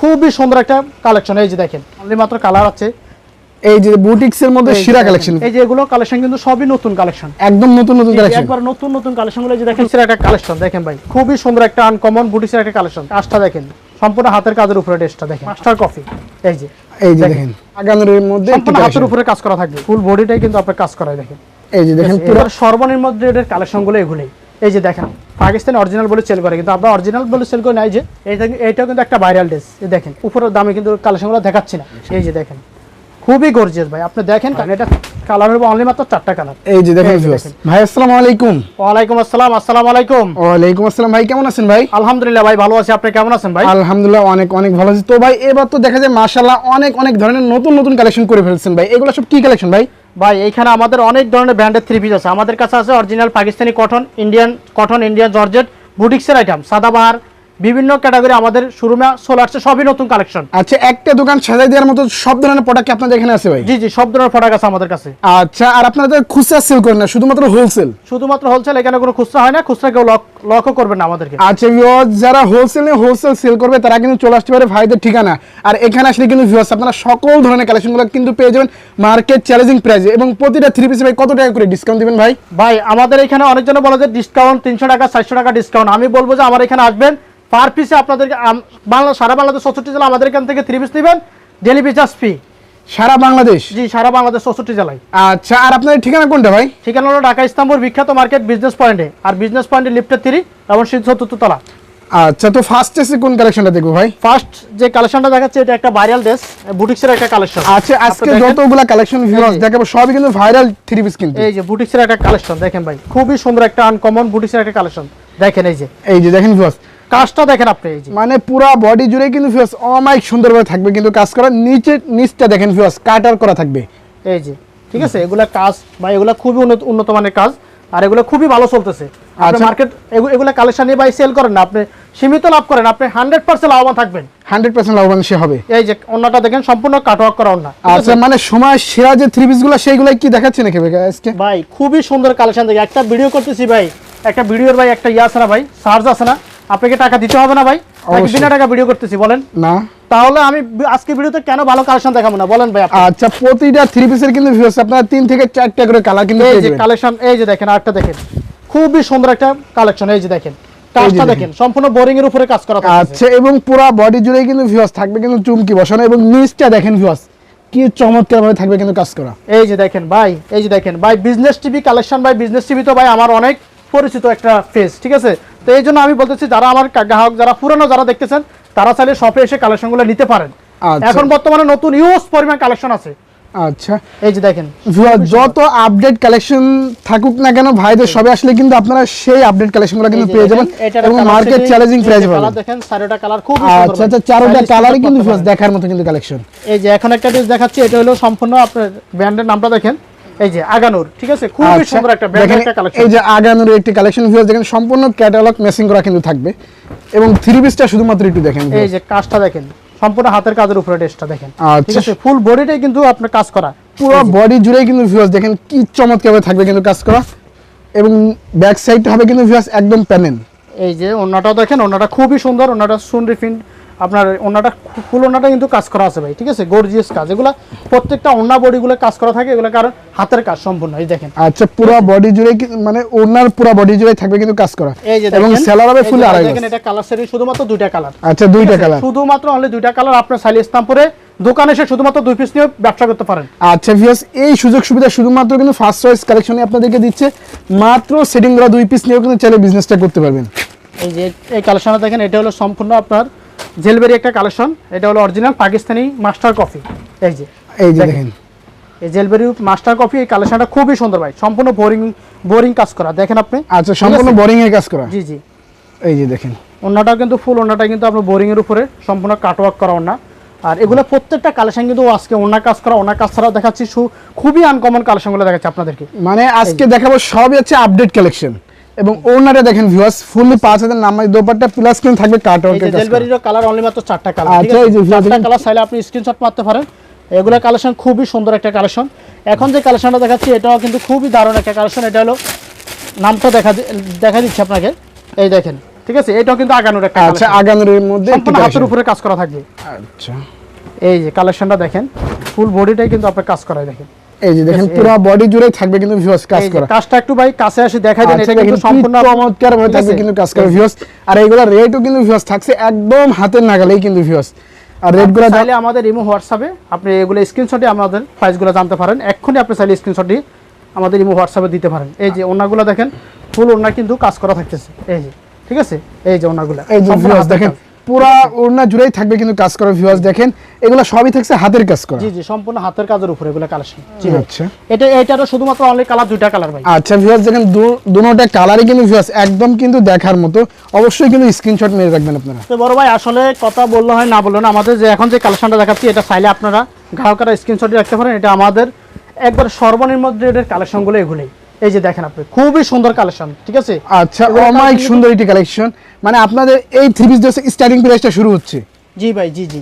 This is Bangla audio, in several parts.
খুবই সুন্দর একটা কালেকশন এই যে দেখেন অনলি মাত্র কালার আছে। এই যে বুটিক্স এর মধ্যে শিরা কালেকশন এই যে এগুলো কালেকশন কিন্তু সবই নতুন কালেকশন একদম নতুন নতুন কালেকশন একবার নতুন নতুন কালেকশনগুলো এই যে দেখেন সেরা একটা কালেকশন দেখেন ভাই খুবই সুন্দর একটা আনকমন বুটিক্সের একটা কালেকশন কাজটা দেখেন সম্পূর্ণ হাতের কাজের উপরে ড্রেসটা দেখেন। মাস্টার কফি এই যে। এই যে দেখেন। আগানোর মধ্যে একটি সম্পূর্ণ হাতের উপরে কাজ করা থাকবে। ফুল বডিটাই কিন্তু আপনার কাজ করায় দেখেন। এই যে দেখেন পুরো সর্বনিম্ন রেটের কালেকশনগুলো এগুলোই। এই যে দেখেন পাকিস্তানি অরিজিনাল বলে সেল করে কিন্তু আমরা অরিজিনাল বলে সেল করে নাই যে এইটাও কিন্তু একটা ভাইরাল ড্রেস দেখেন উপরের দামে কিন্তু কালেকশনগুলো দেখাচ্ছি না। এই যে দেখেন খুবই গর্জিয়াস ভাই। আপনি দেখেন কারণ এটা কালার হবে অনলি মাত্র চারটা কালার এই যে। দেখেন। ভাই আসসালামু আলাইকুম। ওয়ালাইকুম আসসালাম আসসালামু আলাইকুম। ওয়ালাইকুম আসসালাম। ভাই কেমন আছেন ভাই? আলহামদুলিল্লাহ ভাই ভালো আছি। আপনি কেমন আছেন ভাই? আলহামদুলিল্লাহ অনেক অনেক ভালো আছি। তো ভাই এবার তো দেখা যায় মাশাআল্লাহ অনেক অনেক ধরনের নতুন নতুন কালেকশন করে ফেলছেন ভাই। এগুলো সব কি কালেকশন ভাই? ভাই, এইখানে আমাদের অনেক ধরনের ব্র্যান্ডের থ্রি পিস আছে। আমাদের কাছে আছে original Pakistani cotton Indian cotton Indian georgette বুটিক্সের আইটেম সাদাবাহার বিভিন্ন ক্যাটাগরি আমাদের শোরুমে চলে আসছে সবই নতুন কালেকশন আচ্ছা একটা দোকান সাজাই দেওয়ার মতো সব ধরনের প্রোডাক্ট আপনাদের এখানে আছে ভাই? জি জি সব ধরনের প্রোডাক্ট আছে আমাদের কাছে। আচ্ছা আর আপনারা তো খুচরা সেল করেন না শুধুমাত্র হোলসেল শুধুমাত্র হোলসেল এখানে কোনো খুচরা হয় না খুচরা কেউ লক লকও করবেন না আমাদেরকে। আচ্ছা ভিউয়ার্স যারা হোলসেলে হোলসেল সেল করবে তারা কিন্তু চলে আসতে পারে ভাইদের ঠিকানা। আর এখানে আসলে কিন্তু ভিউয়ার্স আপনারা সকল ধরনের কালেকশনগুলো কিন্তু পেয়ে যাবেন মার্কেট চ্যালেঞ্জিং প্রাইসে এবং প্রতিটা থ্রি পিসে ভাই কত টাকা করে ডিসকাউন্ট দিবেন ভাই? ভাই আমাদের এখানে অনেকজন বলে যে ডিসকাউন্ট তিনশো টাকা চারশো টাকা ডিসকাউন্ট আমি বলব যে আমার এখানে আসবেন পার পিসে আপনাদেরকে বাংলা সারা বাংলাদেশ চৌষট্টি জেলা আমাদের এখান থেকে থ্রি পিস নেবেন। ডেলিভারি চার্জ ফ্রি সারা বাংলাদেশ? জি সারা বাংলাদেশ চৌষট্টি জেলায়। আচ্ছা আর আপনাদের ঠিকানা কোনটা ভাই? ঠিকানা হলো ঢাকা ইস্তাম্বুল বিখ্যাত মার্কেট বিজনেস পয়েন্টে আর বিজনেস পয়েন্টে লিফটের থ্রি এবং চতুর্থ তলা আচ্ছা তো ফার্স্ট এসে কোন কালেকশনটা দেখব ভাই? ফার্স্ট যে কালেকশনটা দেখাচ্ছে এটা একটা ভাইরাল ড্রেস বুটিক্সের একটা কালেকশন আচ্ছা আজকে যতগুলা কালেকশন ভিউয়ার্স দেখাবো সবই কিন্তু ভাইরাল থ্রি পিস কিন্তু। এই যে বুটিক্সের একটা কালেকশন দেখেন ভাই। খুবই সুন্দর একটা আনকমন বুটিক্সের একটা কালেকশন দেখেন এই যে। এই যে দেখেন ভিউয়ার্স কাজটা দেখেন আপনি এই যে। মানে পুরো বডি জুড়ে কিন্তু ভিউয়ার্স অমাইক সুন্দরভাবে থাকবে কিন্তু কাজ করা নিচে নিচটা দেখেন ভিউয়ার্স কাটার করা থাকবে। এই যে ঠিক আছে এগুলা কাজ বা এগুলা খুবই উন্নত উন্নত মানের কাজ আর এগুলো খুবই ভালো চলতেছে। আপনি। মার্কেট এগুলা কালেকশন নিয়ে ভাই সেল করেন না আপনি সীমিত লাভ করেন আপনি হান্ড্রেড পার্সেন্ট লাভবান থাকবেন। হান্ড্রেড পার্সেন্ট লাভবান সে হবে। এই যে অন্যটা দেখেন সম্পূর্ণ কাটওয়ার্ক করা অন্য আচ্ছা মানে সময় সেরা যে থ্রি পিসগুলো সেইগুলো কি দেখাচ্ছে নাকি ভাই আজকে ভাই খুবই সুন্দর কালেকশন দেখে। একটা ভিডিও করতেছি ভাই একটা ভিডিওর ভাই একটা ইয়ে আছে না ভাই চার্জ আছে না? আপনাকে টাকা দিতে হবে না ভাই? নাকি বিনা টাকা ভিডিও করতেছি বলেন। না। তাহলে আমি আজকে ভিডিওতে কেন ভালো কালেকশন দেখাবো না? বলেন ভাই। আচ্ছা প্রতিটা থ্রি পিসের কিন্তু ভিউয়ার্স আপনারা তিন থেকে চারটা করে কালার কিন্তু এই যে কালেকশন এই যে দেখেন আরেকটা দেখেন। খুবই সুন্দর একটা কালেকশন এই যে দেখেন। কাজটা দেখেন। সম্পূর্ণ বোরিং এর উপরে কাজ করা আচ্ছা এবং পুরো বডি জুড়ে কিন্তু ভিউয়ার্স থাকবে কিন্তু চুমকি বসানো এবং নিচটা দেখেন ভিউয়ার্স কি চমৎকার ভাবে থাকবে কিন্তু কাজ করা। এই যে দেখেন ভাই এই যে দেখেন। ভাই বিজনেস টিভি কালেকশন ভাই বিজনেস টিভি তো ভাই আমার অনেক পরিচিত একটা ফেস ঠিক আছে? তো এই জন্য আমি বলতেছি যারা আমার গ্রাহক যারা পুরানো যারা দেখতেছেন তারা চাইলে শপে এসে কালেকশনগুলো নিতে পারেন। আচ্ছা। এখন বর্তমানে নতুন ইউজ পরিমাণ কালেকশন আছে। আচ্ছা। এই যে দেখেন। যত আপডেট কালেকশন থাকুক না কেন ভাইদের সবে আসলে কিন্তু আপনারা সেই আপডেট কালেকশনগুলো কিন্তু পেয়ে যাবেন এবং মার্কেট চ্যালেঞ্জিং প্রাইস পাবেন। দেখেন চারোটা কালার খুব আচ্ছা আচ্ছা চারোটা কালারই কিন্তু দেখার মতো কিন্তু কালেকশন এই যে এখন একটা ড্রেস দেখাচ্ছি এটা হলো সম্পূর্ণ আপনার ব্র্যান্ডের নামটা দেখেন। এই যে আগানুর ঠিক আছে? খুবই আচ্ছা, সুন্দর একটা একটা কালেকশন এই যে আগানোর একটি কালেকশন ভিউয়ার্স দেখেন সম্পূর্ণ ক্যাটালগ করা কিন্তু থাকবে। এবং থ্রি পিসটা শুধুমাত্র একটু দেখেন এই যে কাজটা দেখেন সম্পূর্ণ হাতের কাজের উপরে দেখেন। ঠিক আচ্ছা। আছে? ফুল বডিটাই কিন্তু আপনার কাজ করা। পুরো বডি জুড়েই কিন্তু ভিউয়ার্স দেখেন কি চমৎকার ভাবে থাকবে কিন্তু কাজ করা। এবং ব্যাক সাইডটা হবে কিন্তু ভিউয়ার্স একদম প্যানেল এই যে ওনাটাও দেখেন ওনাটা খুবই সুন্দর ওনাটা সুন রিফিন আপনার ওনাটা ফুল ওনাটা কিন্তু কাজ করা আছে ভাই ঠিক আছে? গর্জিয়াস কাজ। এগুলা প্রত্যেকটা ওনা বডিগুলো কাজ করা থাকে এগুলো কারণ হাতের কাজ সম্পূর্ণ এই দেখেন। আচ্ছা পুরো বডি জুড়ে মানে ওনার পুরো বডি জুড়ে থাকবে কিন্তু কাজ করা। এই যে এবং সেলার হবে ফুল আড়াই দেখেন এটা কালার সেরি শুধুমাত্র দুইটা কালার আচ্ছা দুইটা কালার শুধুমাত্র অনলি দুইটা কালার আপনার সাইলি ইসলামপুরে দোকানে এসে শুধুমাত্র দুই পিস নিয়ে ব্যবসা করতে পারেন। আচ্ছা ভিউয়ার্স এই সুযোগ সুবিধা শুধুমাত্র কিন্তু ফার্স্ট চয়েস কালেকশনে আপনাদেরকে দিচ্ছে। মাত্র সেটিং করা দুই পিস নিয়েও কিন্তু চাইলে বিজনেসটা করতে পারবেন। এই যে এই কালেকশনটা দেখেন এটা হলো সম্পূর্ণ আপনার জেলবেরি একটা কালেকশন এটা হলো অরিজিনাল পাকিস্তানি মাস্টার কফি এই যে এই যে দেখেন। এই জেলবেরি মাস্টার কফি এই কালেকশনটা খুবই সুন্দর ভাই। সম্পূর্ণ বোরিং বোরিং কাজ করা। দেখেন আপনি? আচ্ছা সম্পূর্ণ বোরিং এর কাজ করা? জি জি। এই যে দেখেন। ওনাটাও কিন্তু ফুল ওনাটা কিন্তু আপনার বোরিং এর উপরে। সম্পূর্ণ কাটওয়ার্ক করা ওনা আর এগুলো প্রত্যেকটা কালেকশন কিন্তু আজকে ওনার কাজ করা ওনার কাজ ছাড়াও দেখাচ্ছি খুবই আনকমন কালেকশনগুলো দেখাচ্ছি আপনাদেরকে। মানে আজকে দেখাবো সবই হচ্ছে আপডেট কালেকশন এবং ওনারে দেখেন ভিউয়ার্স ফুললি পাঁচ হাজার নামাই দোপাট্টা প্লাস কিন্তু থাকবে কাট যে জেলবেরির কালার অনলি মাত্র চারটা কালার আচ্ছা, এই যে চারটা দেখেন। কালার চাইলে আপনি স্ক্রিনশট মারতে পারেন। এগুলো কালেকশন খুবই সুন্দর একটা কালেকশন এখন যে কালেকশনটা দেখাচ্ছি এটাও কিন্তু খুবই দারুণ একটা কালেকশন এটা হলো নামটা দেখা দেখা দিচ্ছি আপনাকে। এই দেখেন ঠিক আছে? এটাও কিন্তু আগানোর একটা আচ্ছা আগানোর মধ্যে একটি সম্পূর্ণ হাতের উপরে কাজ করা থাকবে। আচ্ছা। এই যে কালেকশনটা দেখেন ফুল বডিটাই কিন্তু আপনার কাজ করা দেখেন। এই যে দেখেন পুরো বডি জুড়ে থাকবে কিন্তু ভিউয়ার্স কাজ করা। কাজটা একটু ভাই কাছে আসে দেখাই দেন আচ্ছা, এটা কিন্তু সম্পূর্ণ চমৎকার ভাবে থাকবে কিন্তু কাজ করা ভিউয়ার্স আর এইগুলা রেটও কিন্তু ভিউয়ার্স থাকছে একদম হাতের নাগালেই কিন্তু ভিউয়ার্স আর রেটগুলো চাইলে আমাদের ইমো হোয়াটসঅ্যাপে আপনি এগুলো স্ক্রিনশটে আমাদের প্রাইসগুলো জানতে পারেন। এক্ষুনি আপনি চাইলে স্ক্রিনশটটি আমাদের ইমো হোয়াটসঅ্যাপে দিতে পারেন। এই যে ওনাগুলো দেখেন ফুল ওনা কিন্তু কাজ করা থাকতেছে। এই যে ঠিক আছে? এই যে ওনাগুলো এই যে দেখেন। পুরা ওড়না জুড়েই থাকবে কিন্তু কাজ করা ভিউয়ার্স দেখেন। এগুলো সবই থাকছে হাতের কাজ করা। জি জি সম্পূর্ণ হাতের কাজের উপরে এগুলো কালেকশন জি আচ্ছা। এটা এটারও শুধুমাত্র অনলি কালার দুইটা কালার ভাই। আচ্ছা ভিউয়ার্স দেখেন দুটোটা কালারই কিন্তু ভিউয়ার্স একদম কিন্তু দেখার মতো। অবশ্যই কিন্তু স্ক্রিনশট মেরে রাখবেন আপনারা। তো বড় ভাই আসলে কথা বললে হয় না বলল না আমাদের যে এখন যে কালেকশনটা দেখাচ্ছি এটা চাইলে আপনারা গ্রাহকরা স্ক্রিনশট রাখতে পারেন। এটা আমাদের একবার সর্বনিম্ন রেটের কালেকশনগুলো এগুলোই। এই যে দেখেন আপনি খুবই সুন্দর কালেকশন ঠিক আছে? আচ্ছা অমাইক সুন্দর এটি কালেকশন মানে আপনাদের এই থ্রি পিস স্টার্টিং প্রাইসটা শুরু হচ্ছে। জি ভাই জি জি।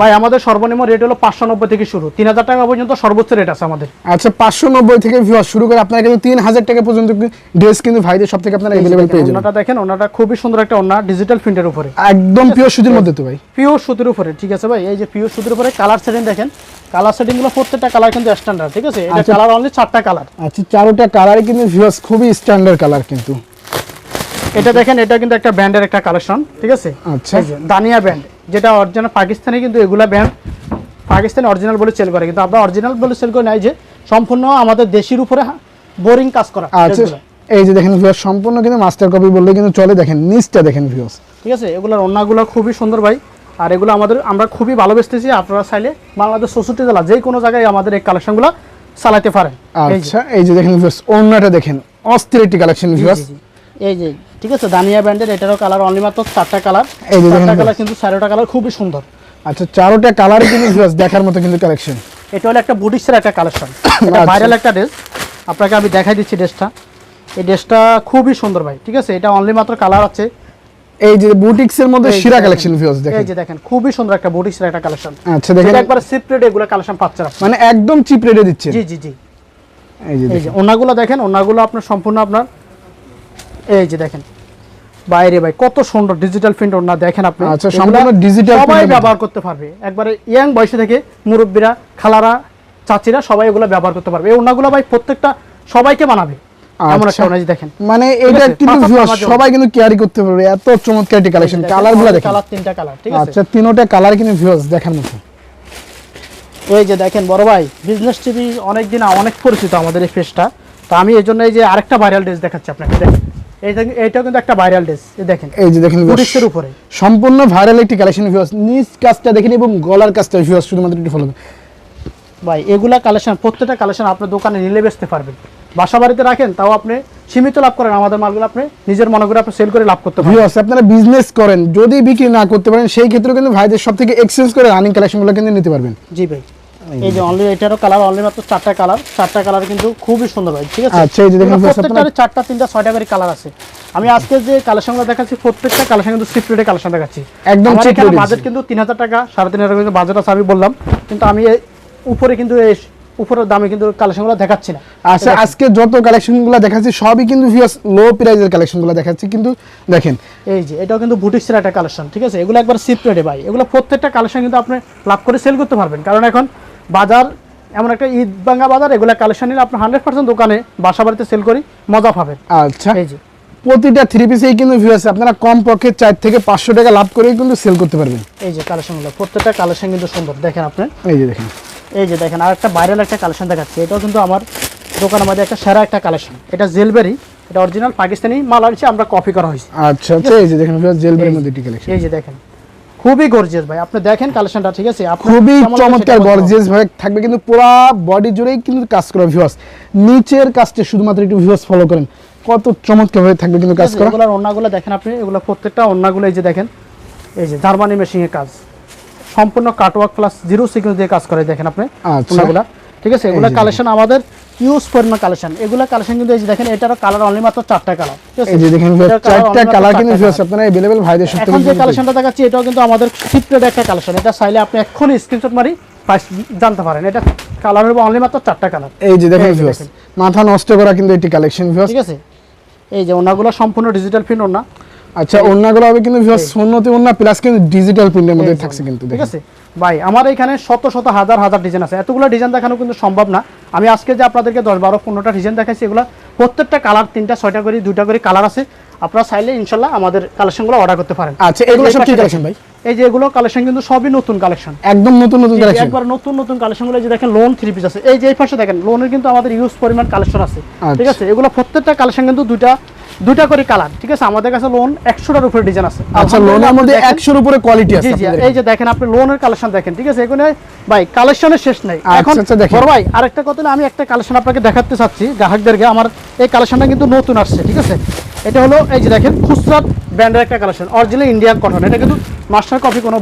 ভাই আমাদের সর্বনিম্ন রেট হলো পাঁচশো নব্বই থেকে শুরু। তিন হাজার টাকা পর্যন্ত সর্বোচ্চ রেট আছে আমাদের। আচ্ছা পাঁচশো নব্বই থেকে শুরু করে আপনারা কিন্তু তিন হাজার টাকা পর্যন্ত ড্রেস কিন্তু ভাইদের সব থেকে আপনারা অ্যাভেলেবেল পেয়ে যাবেন। ওনাটা দেখেন ওনাটা খুবই সুন্দর একটা ওনা ডিজিটাল প্রিন্টের উপরে। একদম পিওর সুতির মধ্যে তো ভাই। পিওর সুতির উপরে ঠিক আছে ভাই? এই যে পিওর সুতির উপরে কালার সেটিং দেখেন কালার সেটিংগুলো প্রত্যেকটা কালার কিন্তু স্ট্যান্ডার্ড ঠিক আছে? এটা আচ্ছা। কালার অনলি চারটা কালার আচ্ছা চারোটা কালারই কিন্তু ভিউয়ার্স খুবই স্ট্যান্ডার্ড কালার কিন্তু। এটা দেখেন এটা কিন্তু একটা ব্যান্ডের একটা কালেকশন ঠিক আছে? আচ্ছা। দানিয়া ব্যান্ড যেটা অরিজিনাল পাকিস্তানে কিন্তু এগুলা ব্যান্ড পাকিস্তানে অরিজিনাল বলে সেল করে। কিন্তু আমরা অরিজিনাল বলে সেল করে নাই যে সম্পূর্ণ আমাদের দেশের উপরে বোরিং কাজ করা আচ্ছা এই যে দেখেন ভিউয়ার্স সম্পূর্ণ কিন্তু মাস্টার কপি বললে কিন্তু চলে দেখেন নিচটা দেখেন ভিউয়ার্স ঠিক আছে এগুলোর অন্যগুলো খুবই সুন্দর ভাই। আর এগুলো আমাদের আমরা খুবই ভালোবেসতেছি আপনারা চাইলে বাংলাদেশ চৌষট্টি জেলা যে কোনো জায়গায় আমাদের এই কালেকশনগুলো চালাতে পারেন। আচ্ছা এই যে দেখেন ভিউয়ার্স ওড়নাটা দেখেন অস্থির একটি কালেকশন ভিউয়ার্স। এই যে ঠিক আছে দানিয়া ব্যান্ডের এটারও কালার অনলি মাত্র চারটা কালার এই চারটা কালার কিন্তু চারোটা কালার খুবই সুন্দর। আচ্ছা চারোটা কালারই কিন্তু দেখার মতো কিন্তু কালেকশন এটা হলো একটা বুটিক্সের একটা কালেকশন এটা আচ্ছা। ভাইরাল একটা ড্রেস আপনাকে আমি দেখাই দিচ্ছি ড্রেসটা এই ড্রেসটা খুবই সুন্দর ভাই ঠিক আছে? এটা অনলি মাত্র কালার আছে। এই যে বুটিক্সের মধ্যে এই দেখেন, কালেকশন ভিউয়ার্স এই দেখেন যে দেখেন খুবই সুন্দর একটা বুটিক্সের একটা কালেকশন আচ্ছা দেখেন। একবার সিপ্রেট এগুলো কালেকশন পাচ্ছেন। মানে একদম চিপ রেটে দিচ্ছে জি জি জি। এই যে দেখেন ওনাগুলো দেখেন ওনাগুলো আপনার সম্পূর্ণ আপনার এই যে দেখেন। বাইরে ভাই কত সুন্দর ডিজিটাল প্রিন্ট ওনা দেখেন আপনি। আচ্ছা, সম্পূর্ণ digital সবাই ব্যবহার করতে পারবে। একবারে ইয়াং বয়সে থেকে মুরব্বীরা খালারা চাচিরা সবাই এগুলো ব্যবহার করতে পারবে। এই ওনাগুলো ভাই প্রত্যেকটা সবাইকে মানাবে এমন একটা আচ্ছা। দেখেন। মানে এটা কিন্তু পাঁচ viewers হাজার মাঝে সবাই কিন্তু ক্যারি করতে পারবে। এত চমৎকার একটি কালেকশন কালারগুলো দেখেন। কালার তিনটা কালার ঠিক আছে? আচ্ছা তিনোটা কালার কিন্তু ভিউয়ার্স দেখার মতো। এই যে দেখেন বড় ভাই বিজনেস টিভি অনেকদিন অনেক পরিচিত আমাদের এই ফেসটা তো আমি এই জন্য এই যে আরেকটা ভাইরাল ড্রেস দেখাচ্ছি আপনাকে। দেখেন কিন্তু একটা ভাইরাল ড্রেস দেখেন। এই যে দেখেন উপরে। সম্পূর্ণ ভাইরাল একটি কালেকশন ভিউয়ার্স। নিচ কাজটা দেখেন এবং গলার কাজটা ভিউয়ার্স শুধুমাত্র একটু ফলো ভাই এগুলা কালেকশন প্রত্যেকটা কালেকশন আপনার দোকানে নিলে বেচতে পারবেন। বাসা বাড়িতে রাখেন তাও আপনি সীমিত লাভ করেন। আমাদের মালগুলো আপনি নিজের মনে করে আপনি সেল করে লাভ করতে পারেন ভিউয়ার্স আপনারা বিজনেস করেন যদি বিক্রি না করতে পারেন সেই ক্ষেত্রে কিন্তু ভাইদের সব থেকে এক্সচেঞ্জ করে রানিং কালেকশনগুলো কিন্তু নিতে পারবেন। জি ভাই। এই যে অনলি এটারও কালার অনলি মাত্র চারটা কালার চারটা কালার কিন্তু খুবই সুন্দর ভাই ঠিক আছে? আচ্ছা, এই যে দেখেন প্রত্যেকটার চারটা তিনটা ছয়টা করে কালার আছে। আমি আজকে যে কালেকশনগুলো দেখাচ্ছি প্রত্যেকটা কালেকশন কিন্তু রেটে কালেকশন দেখাচ্ছি। একদম বাজেট কিন্তু তিন হাজার টাকা সাড়ে তিন হাজার টাকা বাজেট আছে আমি বললাম। কিন্তু আমি উপরে কিন্তু উপরের দামে কিন্তু কালেকশনগুলো দেখাচ্ছি না। আচ্ছা আজকে যত কালেকশনগুলো দেখাচ্ছি সবই কিন্তু লো প্রাইজের কালেকশনগুলো দেখাচ্ছি। কিন্তু দেখেন। এই যে এটাও কিন্তু বুটিক্সের একটা কালেকশন ঠিক আছে? এগুলো একবার সিপ রেটে ভাই। এগুলো প্রত্যেকটা কালেকশন কিন্তু আপনি লাভ করে সেল করতে পারবেন। কারণ এখন বাজার এমন একটা ঈদ ভাঙ্গা বাজার এগুলো কালেকশন নিলে আপনি হান্ড্রেড পার্সেন্ট দোকানে বাসা বাড়িতে সেল করি মজা পাবেন। আচ্ছা। এই যে। প্রতিটা থ্রি পিসেই কিন্তু ভিউ আছে। আপনারা কম পক্ষে চার থেকে পাঁচশো টাকা লাভ করেই কিন্তু সেল করতে পারবেন। এই যে কালেকশনগুলো প্রত্যেকটা কালেকশন কিন্তু সুন্দর। দেখেন আপনি। এই যে দেখেন। এই যে দেখেন আর একটা ভাইরাল একটা কালেকশন দেখাচ্ছি। এটাও কিন্তু আমার দোকানের মধ্যে একটা সেরা একটা কালেকশন এটা জেলবেরি। এটা অরিজিনাল পাকিস্তানি মাল আনছে আমরা কপি করা হয়েছে। আচ্ছা আচ্ছা এই যে দেখেন জেলবেরির মধ্যে কালেকশন এই যে দেখেন। খুবই গর্জিয়াস ভাই। আপনি দেখেন কালেকশনটা ঠিক আছে? খুবই চমৎকার। গর্জিয়াস ভাই থাকবে কিন্তু পুরো বডি জুড়েই কিন্তু কাজ করা ভিউয়ার্স নিচের কাজটা শুধুমাত্র একটু ভিউয়ার্স ফলো করেন। কত চমৎকার ভাবে থাকবে কিন্তু কাজ করা। এগুলোর ওন্নাগুলো দেখেন আপনি এগুলা প্রত্যেকটা ওন্নাগুলো এই যে দেখেন এই যে জার্মানি মেশিনের কাজ। সম্পূর্ণ কাটওয়ার্ক প্লাস জিরো সিকুয়েন্স দিয়ে কাজ করে দেখেন আপনি আচ্ছা। ওন্নাগুলো ঠিক আছে এগুলো এই যে কালেকশন আমাদের ইউজ পরিমাণ কালেকশন এগুলো কালেকশন কিন্তু এই যে দেখেন এটারও কালার অনলি মাত্র চারটা কালার ঠিক আছে এই যে দেখেন viewers, এটার colour চারটা only মাত্র কালার কিন্তু চারটা ভিউয়ার্স colour। আপনারা अवेलेबल ভাইদের সাথে এখন যে কালেকশনটা দেখাচ্ছি এটাও কিন্তু আমাদের সিপ্রেড একটা কালেকশন এটা চাইলে আপনি এক্ষুনি স্ক্রিনশট মারি প্রাইস জানতে পারেন এটা কালার হবে অনলি মাত্র চারটা কালার এই যে দেখেন এই যে ভিউয়ার্স দেখেন। মাথা নষ্ট করা কিন্তু একটি কালেকশন ভিউয়ার্স ঠিক আছে এই যে ওনাগুলো সম্পূর্ণ ডিজিটাল প্রিন্ট ওনা আচ্ছা ওন্নাগুলো হবে কিন্তু ভিউয়ার্স সুন্নতি ওন্না প্লাস কিন্তু ডিজিটাল প্রিন্টের মধ্যে এই যে থাকছে কিন্তু ঠিক দেখেন। আছে ভাই, আমার এখানে শত শত হাজার হাজার ডিজাইন আছে। এতগুলো ডিজাইন দেখানো কিন্তু সম্ভব না। আমি আজকে যে আপনাদেরকে দশ বারো পনেরোটা ডিজাইন দেখাইছি, এগুলো প্রত্যেকটা কালার তিনটা, ছয়টা করে দুটা করে কালার আছে। আপনারা চাইলে ইনশাল্লাহ আমাদের কালেকশনগুলো অর্ডার করতে পারেন। আচ্ছা এগুলো সব কি কালেকশন ভাই? এই যে এগুলো কালেকশন কিন্তু সবই নতুন কালেকশন একদম নতুন নতুন কালেকশন একবার নতুন নতুন কালেকশনগুলো যে দেখেন লোন থ্রি পিস আছে। এই যে এই পাশে দেখেন লোনের কিন্তু আমাদের ইউজ পরিমাণ কালেকশন আছে। ঠিক আছে? এগুলো প্রত্যেকটা কালেকশন কিন্তু দুইটা দুইটা করে কালার ঠিক আছে? আমাদের কাছে লোন একশোটার উপরে ডিজাইন আছে। আচ্ছা লোনের মধ্যে একশোর উপরে কোয়ালিটি আছে এই যে দেখেন আপনি লোনের কালেকশন দেখেন ঠিক আছে? এখানে ভাই কালেকশনের শেষ নাই। আচ্ছা, এখন আচ্ছা। বড় ভাই আরেকটা কথা আমি একটা কালেকশন আপনাকে দেখাতে চাচ্ছি গ্রাহকদেরকে। আমার এই কালেকশনটা কিন্তু নতুন আসছে ঠিক আছে? এটা হলো এই যে দেখেন খুচরা ব্র্যান্ডের একটা কালেকশন অরিজিনাল ইন্ডিয়ান কটন এটা কিন্তু মাস্টার কপি কোনো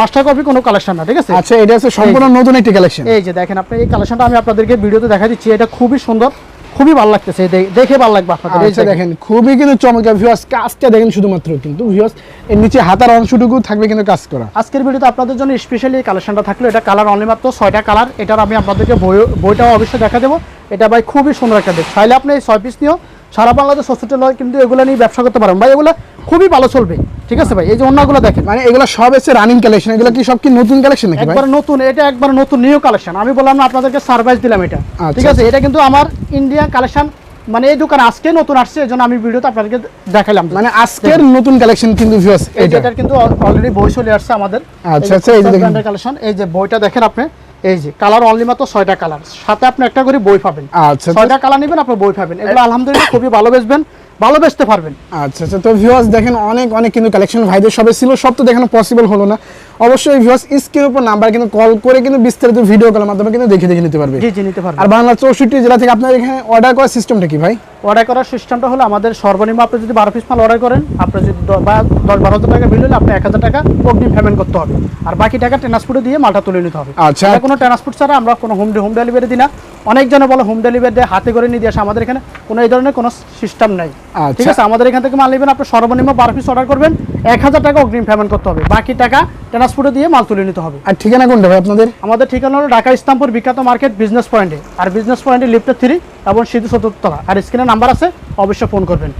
মাস্টার কপি কোনো কালেকশন না ঠিক আছে? আচ্ছা এটা হচ্ছে সম্পূর্ণ নতুন একটি কালেকশন এই যে দেখেন আপনি এই কালেকশনটা আমি আপনাদেরকে ভিডিওতে দেখা দিচ্ছি এটা খুবই সুন্দর খুবই ভালো লাগতেছে দেখে ভালো লাগবে আপনাদের এই যে আচ্ছা দেখেন। খুবই কিন্তু চমৎকার ভিউয়ার্স কাজটা দেখেন শুধুমাত্র কিন্তু ভিউয়ার্স এর নিচে হাতার অংশটুকু থাকবে কিন্তু কাজ করা। আজকের ভিডিওতে আপনাদের জন্য স্পেশালি এই কালেকশনটা থাকল এটা কালার অনলি মাত্র ছয়টা কালার এটার আমি আপনাদেরকে বই বইটাও অবশ্যই দেখা দেবো। এটা ভাই খুবই সুন্দর একটা দেখ চাইলে আপনি এই ছয় পিস নিয়েও সারা বাংলাদেশ হসপিটাল হয় কিন্তু এগুলো নিয়ে ব্যবসা করতে পারেন। ভাই এগুলো খুবই ভালো চলবে। ঠিক আছে ভাই? এই যে অন্যগুলো দেখেন। মানে এগুলো সব এসে রানিং কালেকশন এগুলো কি সব কি নতুন কালেকশন নাকি ভাই? একবার নতুন এটা একবার নতুন নিউ কালেকশন আমি বললাম না আপনাদেরকে সারপ্রাইজ দিলাম এটা। আচ্ছা, ঠিক আছে? এটা কিন্তু আমার ইন্ডিয়ান কালেকশন মানে এই দোকান আজকে নতুন আসছে এই জন্য আমি ভিডিওতে আপনাদেরকে দেখালাম মানে আজকের নতুন কালেকশন কিন্তু ভিউয়ার্স এটা কিন্তু অলরেডি বই চলে আসছে আমাদের। আচ্ছা, আচ্ছা, এই যে। কালেকশন এই যে বইটা দেখেন আপনি। এই যে কালার অনলি মাত্র ছয়টা কালার সাথে আপনি একটা করে বই পাবেন। আচ্ছা ছয়টা কালার নেবেন আপনার বই পাবেন। এগুলো আলহামদুলিল্লাহ খুবই ভালো বেচবেন। ভালো বেচতে পারবেন। আচ্ছা আচ্ছা তো ভিউয়ার্স দেখেন অনেক অনেক কিন্তু কালেকশন ভাইদের সবে ছিল সব তো দেখানো পসিবল হলো না। অবশ্যই ভিউয়ার্স স্ক্রিনের উপর নাম্বার কিন্তু কল করে কিন্তু বিস্তারিত ভিডিও কলের মাধ্যমে কিন্তু দেখে দেখে নিতে পারবে। জি জি নিতে পারবে। আর বাংলা চৌষট্টি জেলা থেকে আপনার এখানে অর্ডার করার সিস্টেমটা কি ভাই? অর্ডার করার সিস্টেমটা হলো আমাদের সর্বনিম্ন আপনি যদি বারো পিস মাল অর্ডার করেন আপনি যদি দশ বারো হাজার টাকা বিল হলে আপনি এক হাজার টাকা অগ্রিম পেমেন্ট করতে হবে। আর বাকি টাকা ট্রান্সপোর্টে দিয়ে মালটা তুলে নিতে হবে। আচ্ছা। কোনো ট্রান্সপোর্ট ছাড়া আমরা কোনো হোম হোম ডেলিভারি দিই না। অনেকজনে বলে হোম ডেলিভারি দেয় হাতে করে নিয়ে দিয়ে আসে আমাদের এখানে কোনো এই ধরনের কোনো সিস্টেম নাই। আচ্ছা। ঠিক আছে? আমাদের এখান থেকে মাল নেবেন আপনি সর্বনিম্ন বারো পিস অর্ডার করবেন। এক হাজার টাকা অগ্রিম পেমেন্ট করতে হবে। বাকি টাকা ট্রান্সপোর্টে দিয়ে মাল তুলে নিতে হবে। আর ঠিকানা কোনটা ভাই আপনাদের? আমাদের ঠিকানা হলো ঢাকা ইসলামপুর বিখ্যাত মার্কেট বিজনেস পয়েন্টে আর বিজনেস পয়েন্টে লিফটে থ্রি এবং সিধু চতুর্থতলা। আর স্ক্রিনে নাম্বার আছে অবশ্যই ফোন করবেন।